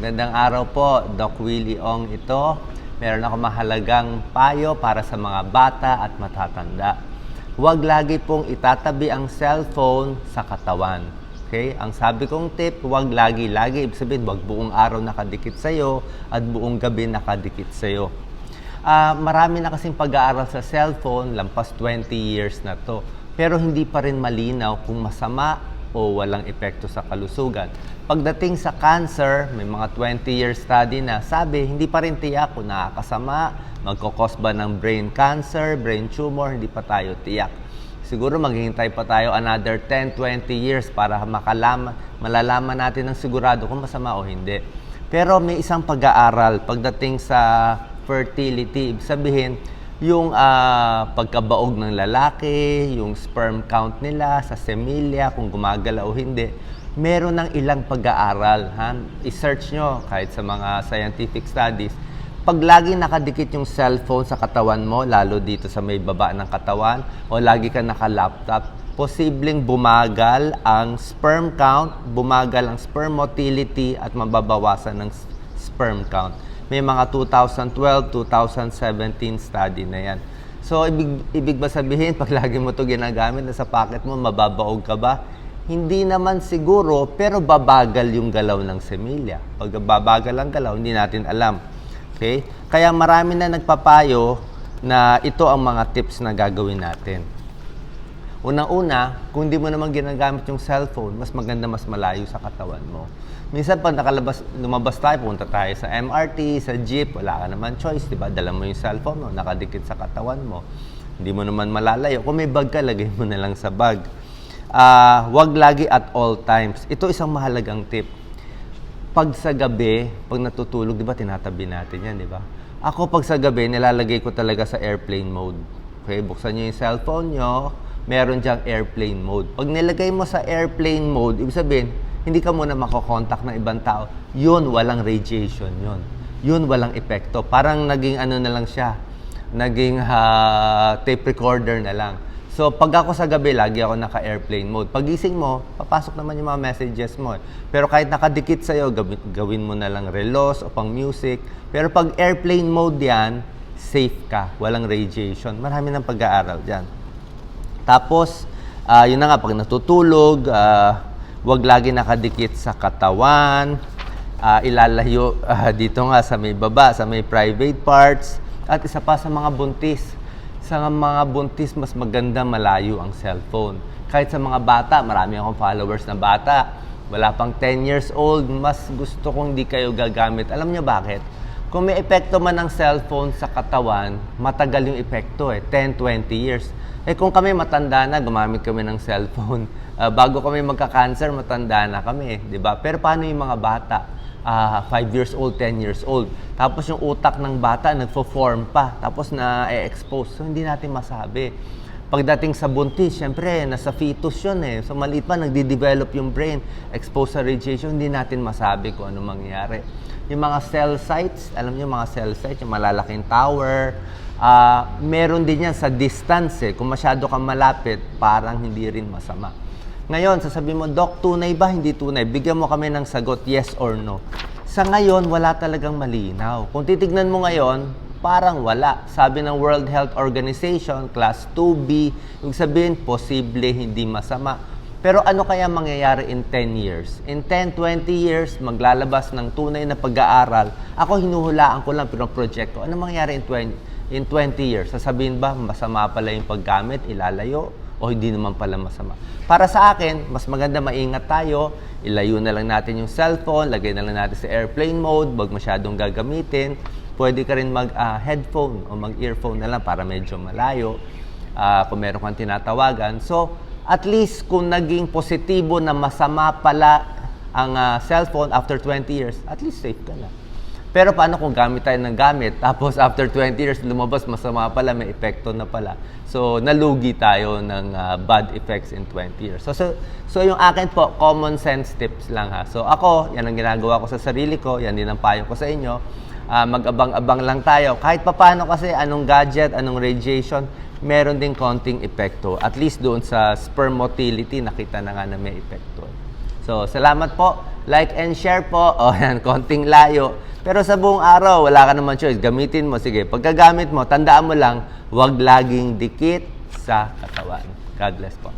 Magandang araw po, Doc Willie Ong ito. Meron ako mahalagang payo para sa mga bata at matatanda. Huwag lagi pong itatabi ang cellphone sa katawan. Okay? Ang sabi kong tip, huwag lagi-lagi. Ibig sabihin, huwag buong araw nakadikit sa'yo at buong gabi nakadikit sa'yo. Ah, marami na kasing pag-aaral sa cellphone, lampas 20 years na to. Pero hindi pa rin malinaw kung masama o walang epekto sa kalusugan. Pagdating sa cancer, may mga 20 year study na sabi, hindi pa rin tiyak kung nakakasama, magkakos ba ng brain cancer, brain tumor, hindi pa tayo tiyak. Siguro maghihintay pa tayo another 10, 20 years para makalaman, malalaman natin ng sigurado kung masama o hindi. Pero may isang pag-aaral pagdating sa fertility, ibig sabihin, yung ah, pagkabaog ng lalaki, yung sperm count nila sa semilya, kung gumagalaw o hindi, meron ng ilang pag-aaral. Ha? I-search nyo kahit sa mga scientific studies. Pag lagi nakadikit yung cellphone sa katawan mo, lalo dito sa may baba ng katawan, o lagi ka naka-laptop, posibleng bumagal ang sperm count, bumagal ang sperm motility at mababawasan ng sperm count. May mga 2012, 2017 study na yan. So, ibig, ibig ba sabihin, pag lagi mo to ginagamit na sa pocket mo, mababaog ka ba? Hindi naman siguro, pero babagal yung galaw ng semilya. Pag babagal ang galaw, hindi natin alam. Okay? Kaya marami na nagpapayo na ito ang mga tips na gagawin natin. Unang-una, kung di mo naman ginagamit yung cellphone, mas maganda mas malayo sa katawan mo. Minsan pag nakalabas, lumabas tayo, punta tayo sa MRT, sa jeep, wala ka naman choice, di ba? Dala mo yung cellphone mo, nakadikit sa katawan mo. Hindi mo naman malalayo. Kung may bag ka, lagay mo na lang sa bag. Ah, wag lagi at all times. Ito isang mahalagang tip. Pag sa gabi, pag natutulog, di ba, tinatabi natin yan, di ba? Ako, pag sa gabi, nilalagay ko talaga sa airplane mode. Okay, buksan nyo yung cellphone nyo, meron diyang airplane mode. Pag nilagay mo sa airplane mode, ibig sabihin, hindi ka muna makokontak ng ibang tao. Yun, walang radiation yun. Yun, walang epekto. Parang naging ano na lang siya, naging ah, tape recorder na lang. So, pag ako sa gabi, lagi ako naka-airplane mode. Pagising mo, papasok naman yung mga messages mo. Pero kahit nakadikit sa'yo, gawin mo na lang relos o pang music. Pero pag airplane mode yan, safe ka. Walang radiation. Marami ng pag-aaral dyan. Tapos, ah, yun na nga, pag natutulog, ah, wag lagi nakadikit sa katawan, ah, ilalayo ah, dito nga sa may baba, sa may private parts, at isa pa sa mga buntis. Sa mga buntis, mas maganda malayo ang cellphone. Kahit sa mga bata, marami akong followers na bata, wala pang 10 years old, mas gusto kong di kayo gagamit. Alam niyo bakit? Kung may epekto man ng cellphone sa katawan, matagal yung epekto eh, 10, 20 years. Eh kung kami matanda na, gumamit kami ng cellphone. Ah, bago kami magka-cancer, matanda na kami, di ba? Pero paano yung mga bata? 5 years old, 10 years old. Tapos yung utak ng bata, nagfo-form pa. Tapos na-expose. So hindi natin masabi. Pagdating sa buntis, syempre, nasa fetus yun eh. So maliit pa, nagdi-develop yung brain. Exposed sa radiation, hindi natin masabi kung ano mangyayari. Yung mga cell sites, alam niyo mga cell sites, yung malalaking tower, ah, meron din yan sa distance eh. Kung masyado kang malapit, parang hindi rin masama. Ngayon, sasabihin mo, Doc, tunay ba? Hindi tunay. Bigyan mo kami ng sagot, yes or no. Sa ngayon, wala talagang malinaw. Kung titignan mo ngayon, parang wala. Sabi ng World Health Organization, class 2B, ibig sabihin, posible hindi masama. Pero ano kaya mangyayari in 10 years? In 10, 20 years, maglalabas ng tunay na pag-aaral. Ako, hinuhulaan ko lang, project ko. Ano mangyayari in 20, in 20 years? Sasabihin ba, masama pala yung paggamit, ilalayo? o hindi naman pala masama. Para sa akin, mas maganda maingat tayo, ilayo na lang natin yung cellphone, lagay na lang natin sa airplane mode, wag masyadong gagamitin. Pwede ka rin mag-headphone o mag-earphone na lang para medyo malayo ah, kung meron kang tinatawagan. So, at least kung naging positibo na masama pala ang ah, cellphone after 20 years, at least safe ka na. Pero paano kung gamit tayo ng gamit, tapos after 20 years lumabas, masama pala, may epekto na pala. So, nalugi tayo ng ah, bad effects in 20 years. So, so, so, yung akin po, common sense tips lang ha. So, ako, yan ang ginagawa ko sa sarili ko, yan din ang payo ko sa inyo. Ah, mag-abang-abang lang tayo. Kahit papano kasi, anong gadget, anong radiation, meron din konting epekto. At least doon sa sperm motility, nakita na nga na may epekto. So, salamat po. Like and share po. O yan, konting layo. Pero sa buong araw, wala ka naman choice. Gamitin mo. Sige, pagkagamit mo, tandaan mo lang, huwag laging dikit sa katawan. God bless po.